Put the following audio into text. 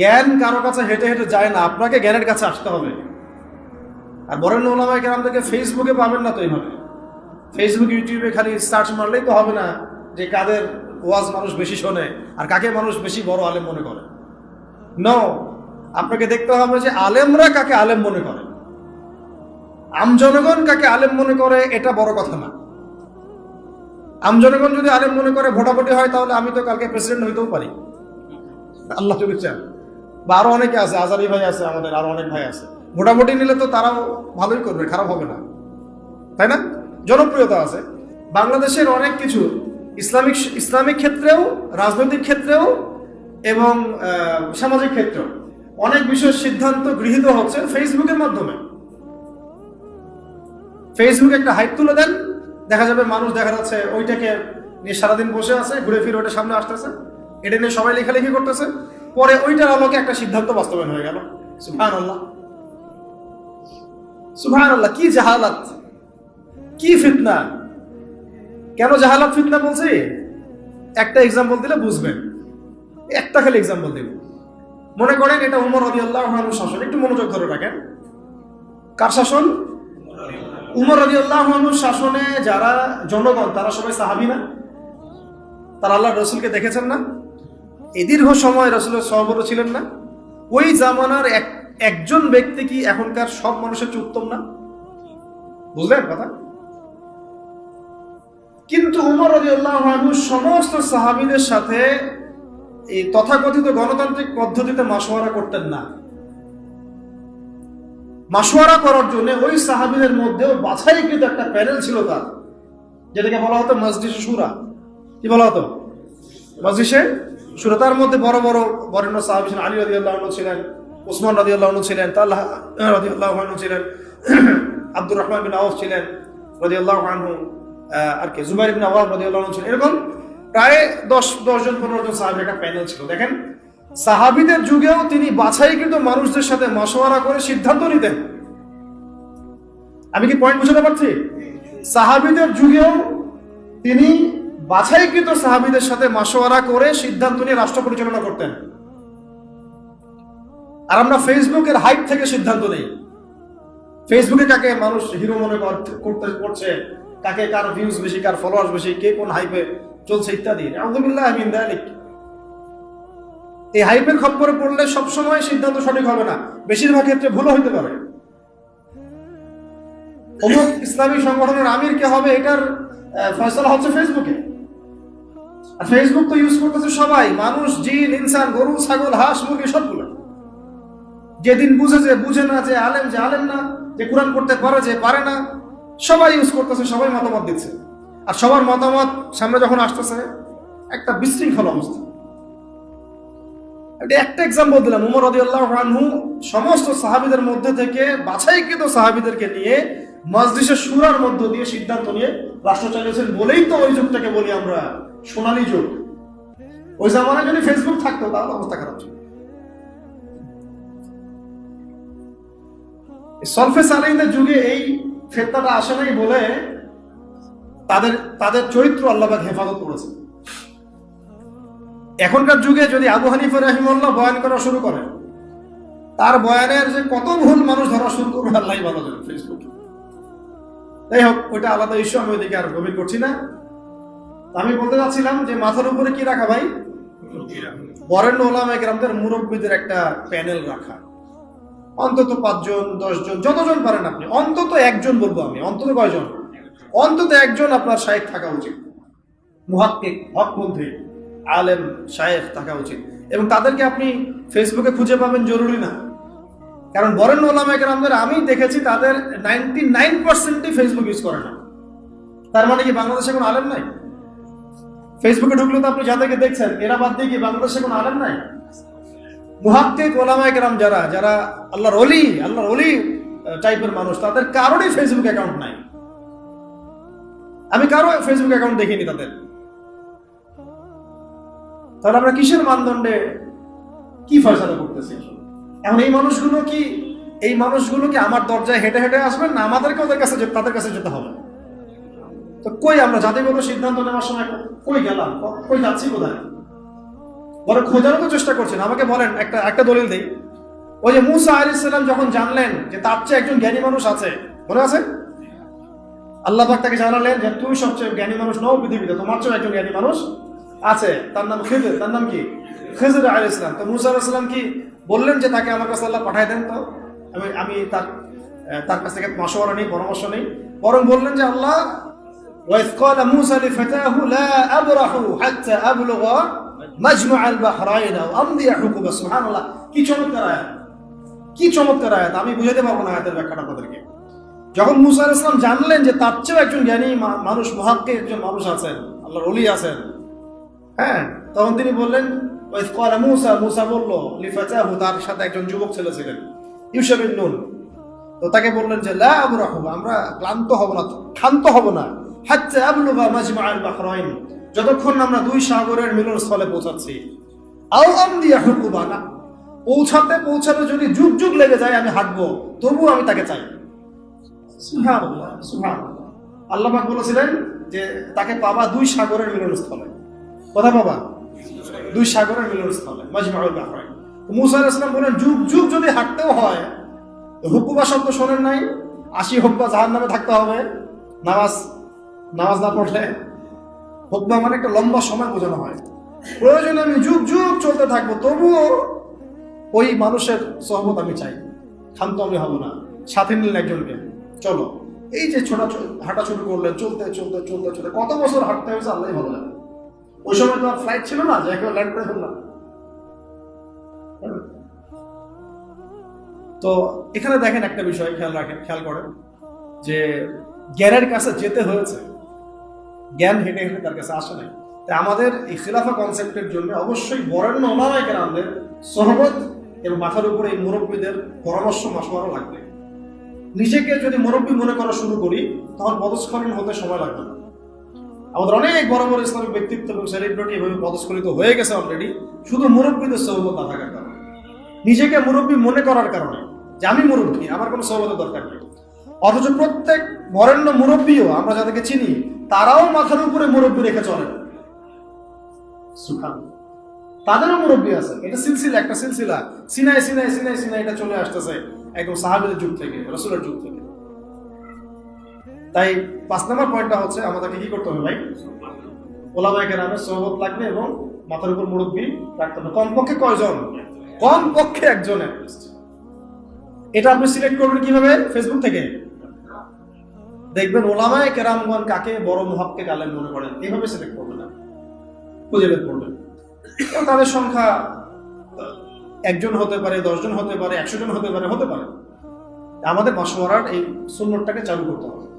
জ্ঞান কারও কাছে হেঁটে হেঁটে যায় না, আপনাকে জ্ঞানের কাছে আসতে হবে। আর বরেণ্য ওলামায় কেরামদেরকে ফেসবুকে পাবেন না তো এইভাবে। ফেসবুক ইউটিউবে খালি সার্চ মারলেই তো হবে না যে কাদের ওয়াজ মানুষ বেশি শোনে আর কাকে মানুষ বেশি বড় আলেম মনে করে। ন আপনাকে দেখতে হবে যে আলেমরা কাকে আলেম মনে করে। আম জনগণ কাকে আলেম মনে করে, এটা বড় কথা না। আম জনগণ যদি আলেম মনে করে, ভোটাভুটি হয়, তাহলে আমি তো কালকে প্রেসিডেন্ট হইতেও পারি। আল্লাহ যদি চান বা আরও অনেকে আছে, আজারি ভাই আছে, আমাদের আরও অনেক ভাই আছে। ভোটাভুটি নিলে তো তারাও ভালোই করবে, খারাপ হবে না। তাই না? জনপ্রিয়তা আছে। বাংলাদেশের অনেক কিছু, ইসলামিক ইসলামিক ক্ষেত্রেও, রাজনৈতিক ক্ষেত্রেও এবং সামাজিক ক্ষেত্রেও অনেক বিষয়ের সিদ্ধান্ত গৃহীত হচ্ছে ফেসবুকের মাধ্যমে। ফেসবুকে একটা হাইপ তুলে দেন, দেখা যাবে মানুষ দেখা যাচ্ছে ওইটাকে নিয়ে সারাদিন বসে আছে, ঘুরে ফিরে ওটা সামনে আসতেছে। এটা নিয়ে সবাই লেখালেখি করতেছে। পরে ওইটার আলোকে একটা সিদ্ধান্ত বাস্তবায়ন হয়ে গেল। সুভান আল্লাহ সুভান আল্লাহ কি জাহালাত? কি ফিতনা? কেন জাহালাত ফিতনা বলছি? একটা এক্সাম্পল দিলে বুঝবেন। একটা খালি এক্সাম্পল দিব। মনে করেন এটা উমর রবি আল্লাহ শাসন। একটু মনোযোগ ধরে রাখেন। কার শাসন? উমর রবি আল্লাহ শাসনে যারা জনগণ, তারা সবাই সাহাবি না? তারা আল্লাহ রসুলকে দেখেছেন না? এই দীর্ঘ সময় রসুলের সহবর ছিলেন না। ওই জামানার এক, একজন ব্যক্তি কি এখনকার সব মানুষের চেয়ে উত্তম না? বুঝলেন কথা? কিন্তু উমর সমস্ত সাহাবিদের সাথে এই তথাকথিত গণতান্ত্রিক পদ্ধতিতে মাসোয়ারা করতেন না। মাসোয়ারা করার জন্য ওই সাহাবিদের মধ্যেও বাছাইকৃত একটা প্যানেল ছিল তার, যেটাকে বলা হতো মসজিদ সুরা কি বলা হতো? মসজিদে সুরা তার মধ্যে বড় বড় বরেণ্য সাহাবি ছিলেন আলী রদি আল্লাহ ছিলেন ওসমান রদি আল্লাহ ছিলেন, তাল্লাহ রদি আল্লাহ ছিলেন আব্দুর রহমান বিন আউফ ছিলেন আনহু আর কি? জুবাইর বিন আওয়াব রদি আল্লাহ ছিলেন। এরকম প্রায় দশ দশ জন, পনেরো জন সাহাবির একটা প্যানেল ছিল। দেখেন, সাহাবিদের যুগেও তিনি বাছাইকৃত মানুষদের সাথে মশওয়ারা করে সিদ্ধান্ত নিতেন। আমি কি পয়েন্ট বুঝতে পারছি? সাহাবিদের যুগেও তিনি বাছাইকৃত সাহাবিদের সাথে মাসোয়ারা করে সিদ্ধান্ত নিয়ে রাষ্ট্র পরিচালনা করতেন। আর আমরা ফেসবুকের হাইট থেকে সিদ্ধান্ত নেই। ফেসবুকে কাকে মানুষ হিরো মনে করতে করছে, কাকে কার ভিউজ বেশি, কার ফলোয়ার্স বেশি, কে কোন হাইপে চলছে ইত্যাদি। আলহামদুলিল্লাহ এই হাইপের খপ্পরে পড়লে সবসময় সিদ্ধান্ত সঠিক হবে না। বেশিরভাগ ক্ষেত্রে ভুলও হইতে পারে। অমুক ইসলামী সংগঠনের আমির কে হবে এটার ফয়সলা হচ্ছে ফেসবুকে। ফেসবুক তো ইউজ করতেছে সবাই, মানুষ, জিন, ইনসান, গরু, ছাগল, হাঁস, মুরগি, সবগুলো। যেদিন বুঝে যে বুঝে না যে আলেম যে আলেম না, যে কোরআন করতে পারে যে পারে না, সবাই ইউজ করতেছে, সবাই মতামত দিচ্ছে। আর সবার মতামত সামনে যখন আসতেছে, একটা বিশৃঙ্খল অবস্থা। একটা এক্সাম্পল দিলাম, উমর রদিয়াল্লাহ আনহু সমস্ত সাহাবিদের মধ্যে থেকে বাছাইকৃত সাহাবিদেরকে নিয়ে মসজিদের সুরার মধ্য দিয়ে সিদ্ধান্ত নিয়ে রাষ্ট্র চালিয়েছেন বলেই তো ওই যুগটাকে বলি আমরা। সোনালী যুগ ওই জামানায় যদি ফেসবুক থাকতো তাহলে অবস্থা খারাপ ছিল। সলফে সালাইনের যুগে এই ফেতনাটা আসে নাই বলে তাদের তাদের চরিত্র আল্লাহবাক হেফাজত করেছে। এখনকার যুগে যদি আবু হানিফা রাহিমুল্লাহ বয়ান করা শুরু করে, তার বয়ানের যে কত ভুল মানুষ ধরা শুরু করবে আল্লাহ ভালো জানে ফেসবুকে যাই হোক, ওইটা আলাদা ইস্যু আমি ওইদিকে আর গভীর করছি না। আমি বলতে চাচ্ছিলাম যে মাথার উপরে কি রাখা ভাই? বরেণ্য ওলামা গ্রামদের মুরব্বীদের একটা প্যানেল রাখা। অন্তত পাঁচজন, দশজন, যতজন পারেন আপনি, অন্তত একজন বলব আমি, অন্তত কয়জন? অন্তত একজন আপনার শায়েক থাকা উচিত। মুহাক্কিক হকপন্থী আলেম শায়েখ থাকা উচিত। এবং তাদেরকে আপনি ফেসবুকে খুঁজে পাবেন জরুরি না। কারণ বরেণ্য ওলামা গ্রামদের আমি দেখেছি তাদের নাইনটি নাইন পার্সেন্টই ফেসবুক ইউজ করে না। তার মানে কি বাংলাদেশে কোনো আলেম নাই? ফেসবুকে ঢুকলে তো আপনি যাদেরকে দেখছেন, এরা বাদ দিয়ে কি বাংলাদেশে কোনো আলেম নাই? মুহাক্কিক ওলামায়ে কেরাম যারা যারা আল্লাহর অলি আল্লাহর অলি টাইপের মানুষ, তাদের কারোরই ফেসবুক অ্যাকাউন্ট নাই। আমি কারও ফেসবুক অ্যাকাউন্ট দেখিনি তাদের। তাহলে আমরা কিসের মানদণ্ডে কি ফয়সালা করতেছি? এখন এই মানুষগুলো কি, এই মানুষগুলো কি আমার দরজায় হেঁটে হেঁটে আসবেন না আমাদেরকে ওদের কাছে তাদের কাছে যেতে হবে? তো কই আমরা? জাতিগত সিদ্ধান্ত নেওয়ার সময় কই গেলাম? কই যাচ্ছি কোথায়? বড় খোঁজারও তো চেষ্টা করছেন। আমাকে বলেন, একটা একটা দলিল দেই। ওই যে মুসা আলাইহিস সালাম যখন জানলেন যে তার চেয়ে একজন জ্ঞানী মানুষ আছে, মনে আছে? আল্লাহ পাক তাকে জানালেন যে তুমি সবচেয়ে জ্ঞানী মানুষ নও পৃথিবীতে, তোমার চেয়ে একজন জ্ঞানী মানুষ আছে। তার নাম খিজির তার নাম কি? খিজির আলাইহিস সালাম। তো মুসা আলাইহিস সালাম কি বললেন যে তাকে আমার কাছে আল্লাহ পাঠায় দেন তো? আমি আমি তার তার কাছ থেকে মাসওয়ারা নেই, পরামর্শ নেই। বরং বললেন যে আল্লাহ وإذ قال موسى لفتاه لا أبرح حتى أبلغ مجمع البحرين أو أمضي حقوبا سبحان الله কি চমৎকার আয়াত কি চমৎকার আয়াত আমি বুঝাতে পারবো না আয়াতের ব্যাখ্যাটা আপনাদেরকে যখন মুসা আলাইহিস সালাম জানলেন যে তার চেয়েও একজন জ্ঞানী মা- মানুষ মহাক্কে একজন মানুষ আছেন আল্লাহর অলি আছেন হ্যাঁ তখন তিনি বললেন ওই কলা মুসা মুসা বলল লিফাতাহু তার সাথে একজন যুবক ছেলে ছিলেন ইউসাবিন নুন তো তাকে বললেন যে লা আবরাহু আমরা ক্লান্ত হব না ক্ষান্ত হব না হাত্তা আবলুগা মাজমাআল বাহরাইন, যতক্ষণ আমরা দুই সাগরের মিলনস্থলে পৌঁছাচ্ছি। আও আমদিয়া হুকুবা না পৌঁছাতে পৌঁছাতে যদি যুগ যুগ লেগে যায় আমি হাঁটবো, তবুও আমি তাকে চাই। আল্লাহ বলেছিলেন যে তাকে পাবা দুই সাগরের মিলনস্থলে। কোথায় পাবা? দুই সাগরের মিলনস্থলে মাজমাউল বাহরাইন। মুসা আলাইহিস সালাম বলেন, যুগ যুগ যদি হাঁটতেও হয় হুকুবা শব্দ শোনেন নাই আশি হুকবা জাহান নামে থাকতে হবে। নামাজ নামাজ না পড়লে হুকবা মানে একটা লম্বা সময় বোঝানো হয়। প্রয়োজনে আমি যুগ যুগ চলতে থাকব, তবুও ওই মানুষের সহমত আমি চাই। ক্ষান্ত আমি হব না, সাথে নিলেন একজনকে। চলো, এই যে ছোটা হাঁটা শুরু করলেন, চলতে চলতে চলতে চলতে, কত বছর হাঁটতে হয়েছে আল্লাহ ভালো লাগে ওই সময় তো আর ফ্লাইট ছিল না, যে একেবারে ল্যান্ড করে ফেললাম। তো এখানে দেখেন একটা বিষয় খেয়াল রাখেন, খেয়াল করেন, যে জ্ঞানের কাছে যেতে হয়েছে। জ্ঞান হেঁটে হেঁটে তার কাছে আসে নাই। তাই আমাদের এই খিলাফা কনসেপ্টের জন্য অবশ্যই বরেণ্য ওলামাই কেরামদের সহবত এবং মাথার উপরে এই মুরব্বীদের পরামর্শ মাসমারও লাগবে। নিজেকে যদি মুরব্বী মনে করা শুরু করি তখন পদস্খলন হতে সময় লাগবে না। আমাদের অনেক বড় বড় ইসলামিক ব্যক্তিত্ব এবং সেলিব্রিটি এভাবে পদস্খলিত হয়ে গেছে অলরেডি শুধু মুরব্বীদের সহবত না থাকার কারণে। নিজেকে মুরব্বী মনে করার কারণে যে আমি মুরব্বী, আমার কোনো সহবতের দরকার নেই। অথচ প্রত্যেক বরেণ্য মুরব্বীও, আমরা যাদেরকে চিনি, তারাও মাথার উপরে মুরব্বী রেখে চলেন তাদেরও মুরব্বী আছে। এটা সিলসিলা, একটা সিলসিলা। সিনাই সিনাই সিনাই সিনাই এটা চলে আসতেছে একদম সাহাবিদের যুগ থেকে, রসুলের যুগ থেকে। তাই পাঁচ নম্বর পয়েন্টটা হচ্ছে, আমাদেরকে কি করতে হবে ভাই? ওলামায়কে নামের সহবত লাগবে এবং মাথার উপর মুরব্বী রাখতে হবে। কমপক্ষে কয়জন? কমপক্ষে একজন এটা আপনি সিলেক্ট করবেন কীভাবে? ফেসবুক থেকে। দেখবেন ওলামায় কেরামগণ কাকে বড় মহাবকে কালেম মনে করেন? এইভাবে সিলেক্ট করবেন না। খুঁজে বের করবেন। তাদের সংখ্যা, একজন হতে পারে, দশজন হতে পারে, একশো জন হতে পারে হতে পারে। আমাদের মাসওয়ারার এই সুন্নতটাকে চালু করতে হবে।